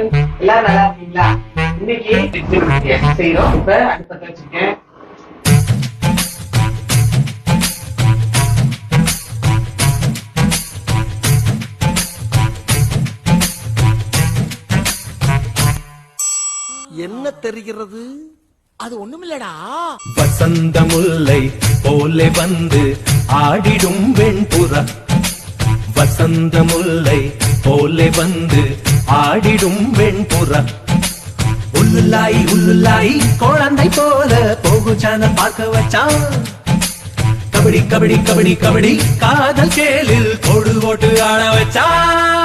எல்லாரும் நல்லா இருக்கீங்களா இன்னைக்கு செய்யறோம் இப்ப அடுப்பத்தை வச்சிருக்கேன் என்ன தெரிகிறது? அது ஒண்ணுமில்லடா. வசந்த முல்லை போலே வந்து ஆடிடும் வெண்புறா. வசந்த முல்லை போலே வந்து ஆடிடும் வெண்புறா உள்ளுல்லாய் உள்ளுல்லாய் குழந்தை போல போகுச்சான பார்க்க வச்சான் கபடி கபடி கபடி கபடி காதல் கேளில் கொடு ஓட்டு ஆட வச்சான்